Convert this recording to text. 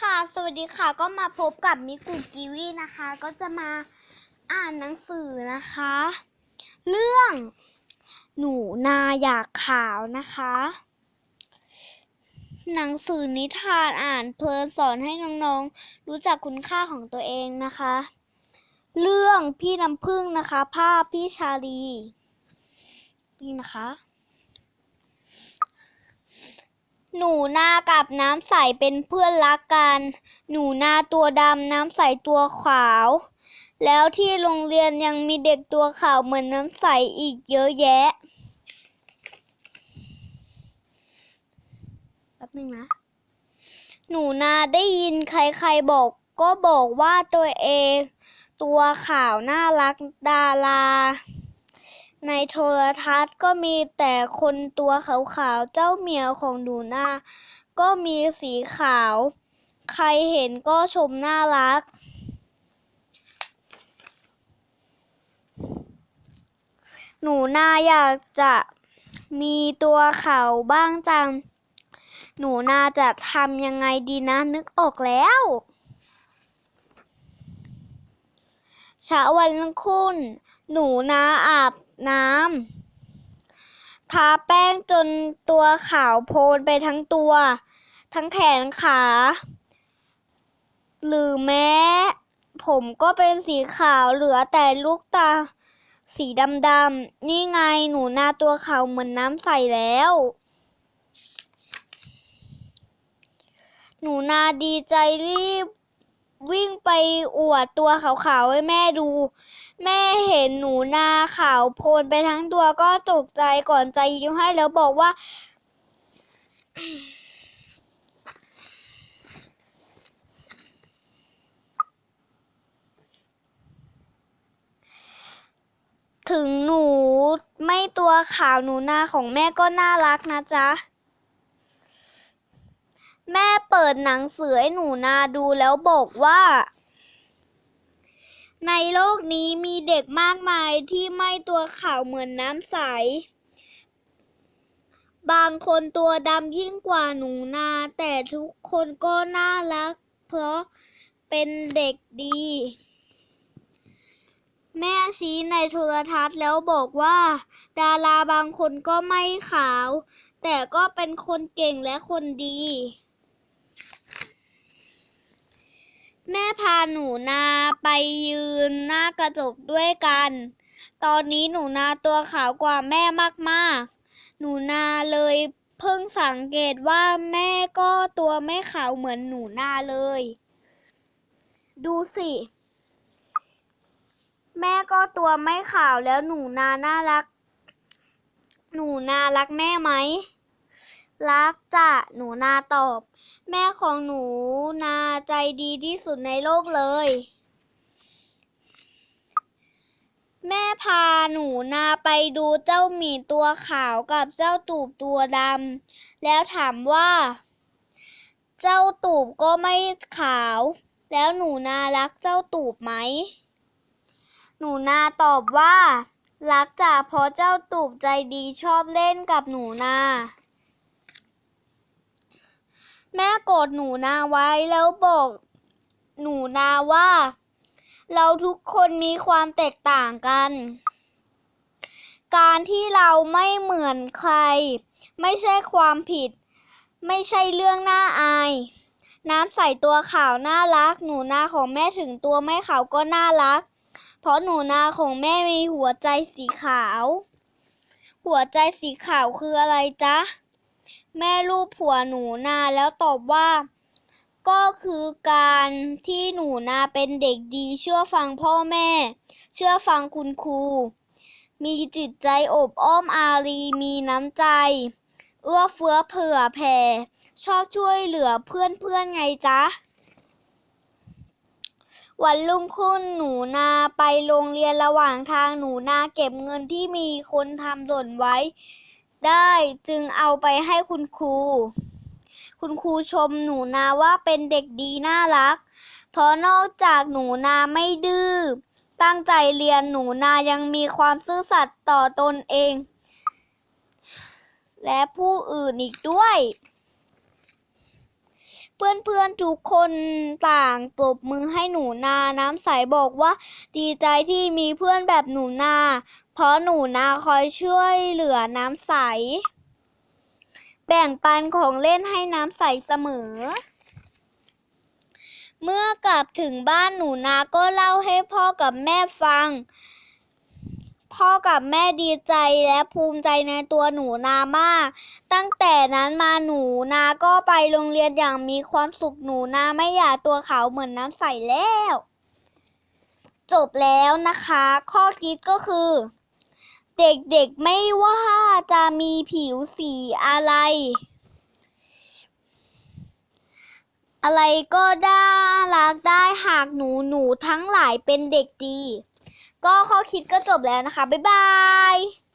ค่ะ สวัสดีค่ะ ก็มาพบกับมิกุกิวีนะคะ ก็จะมาอ่านหนังสือนะคะ เรื่อง หนูนาอยากขาวนะคะ หนังสือนิทานอ่านเพลินสอนให้น้องๆ รู้จักคุณค่าของตัวเองนะคะ เรื่องพี่น้ำพึ่งนะคะ ภาพพี่ชาลี นี่นะคะ หนูนากับน้ำใสเป็นเพื่อนรักกัน หนูนาตัวดำน้ำใสตัวขาว แล้วที่โรงเรียนยังมีเด็กตัวขาวเหมือนน้ำใสอีกเยอะแยะแป๊บนึงนะ หนูนาได้ยินใครๆบอกก็บอกว่าตัวเอง ตัวขาวน่ารักดารา ในโทรทัศน์ก็มีแต่คนตัวขาวๆ เจ้าเหมียวของหนูนาก็มีสีขาว ใครเห็นก็ชมน่ารัก หนูนาอยากจะมีตัวขาวบ้างจัง หนูนาจะทำยังไงดีนะนึกออกแล้วเช้าวันรุ่งขึ้น หนูนาอาบ น้ำทาแป้งจนตัวขาวโพลนไปทั้งตัว ทั้งแขนขา หรือแม้ ผมก็เป็นสีขาวเหลือแต่ลูกตาสีดำๆ นี่ไงหนูนาตัวขาวเหมือนน้ำใสแล้ว หนูนาดีใจรีบ วิ่งไปอวดตัวขาวๆให้แม่ดู แม่เห็นหนูนาขาวโพลนไปทั้งตัวก็ตกใจก่อนใจยิ้มให้แล้วบอกว่า ถึงหนูไม่ตัวขาวหนูนาของแม่ก็น่ารักนะจ๊ะ เปิดหนังสือให้หนูนาดูแล้วบอกว่า ในโลกนี้มีเด็กมากมายที่ไม่ตัวขาวเหมือนน้ำใส บางคนตัวดำยิ่งกว่าหนูนา แต่ทุกคนก็น่ารัก เพราะเป็นเด็กดี แม่ชี้ในโทรทัศน์แล้วบอกว่า ดาราบางคนก็ไม่ขาว แต่ก็เป็นคนเก่งและคนดี แม่พาหนูนาไปยืนหน้ากระจกด้วยกัน ตอนนี้หนูนาตัวขาวกว่าแม่มากๆ หนูนาเลยเพิ่งสังเกตว่าแม่ก็ตัวไม่ขาวเหมือนหนูนาเลย ดูสิ แม่ก็ตัวไม่ขาวแล้วหนูนาน่ารัก หนูนารักแม่ไหม รักจ้ะหนูนาตอบ แม่ของหนูนาใจดีที่สุดในโลกเลย แม่พาหนูนาไปดูเจ้าหมีตัวขาวกับเจ้าตูบตัวดำแล้วถามว่า เจ้าตูบก็ไม่ขาว แล้วหนูนารักเจ้าตูบไหม หนูนาตอบว่ารักจ้ะเพราะเจ้าตูบใจดีชอบเล่นกับหนูนา แม่กดหนูนาไว้แล้วบอกหนูนาว่า เราทุกคนมีความแตกต่างกัน การที่เราไม่เหมือนใคร ไม่ใช่ความผิด ไม่ใช่เรื่องน่าอาย น้ำใสตัวขาวน่ารัก หนูนาของแม่ถึงตัวไม่ขาวก็น่ารัก เพราะหนูนาของแม่มีหัวใจสีขาว หัวใจสีขาวคืออะไรจ๊ะ แม่รูปผัวหนูนาแล้วตอบว่า ก็คือการที่หนูนาเป็นเด็กดี เชื่อฟังพ่อแม่ เชื่อฟังคุณครู มีจิตใจอบอ้อมอารีมีน้ำใจ เอื้อเฟื้อเผื่อแผ่ ชอบช่วยเหลือเพื่อนๆไงจ๊ะ วันรุ่งขึ้นหนูนาไปโรงเรียนระหว่างทางหนูนาเก็บเงินที่มีคนทำหล่นไว้ ได้จึงเอาไปให้คุณครู คุณครูชมหนูนาว่าเป็นเด็กดีน่ารัก เพราะนอกจากหนูนาไม่ดื้อ ตั้งใจเรียนหนูนายังมีความซื่อสัตย์ต่อตนเอง และผู้อื่นอีกด้วย เพื่อนๆทุกคนต่างปรบมือให้หนูนาน้ำใสบอกว่า ดีใจที่มีเพื่อนแบบหนูนา เพราะหนูนาคอยช่วยเหลือน้ำใส แบ่งปันของเล่นให้น้ำใสเสมอ เมื่อกลับถึงบ้านหนูนาก็เล่าให้พ่อกับแม่ฟัง พ่อกับแม่ดีใจและภูมิใจในตัวหนูนามาก ตั้งแต่นั้นมาหนูนาก็ไปโรงเรียนอย่างมีความสุขหนูนาไม่อยากตัวขาวเหมือนน้ำใสแล้ว จบแล้วนะคะ ข้อคิดก็คือ เด็กๆไม่ว่าจะมีผิวสีอะไรอะไรก็ได้รักได้หากหนูหนูทั้งหลายเป็นเด็กดี ก็ข้อคิดก็จบแล้วนะคะ บ๊ายบาย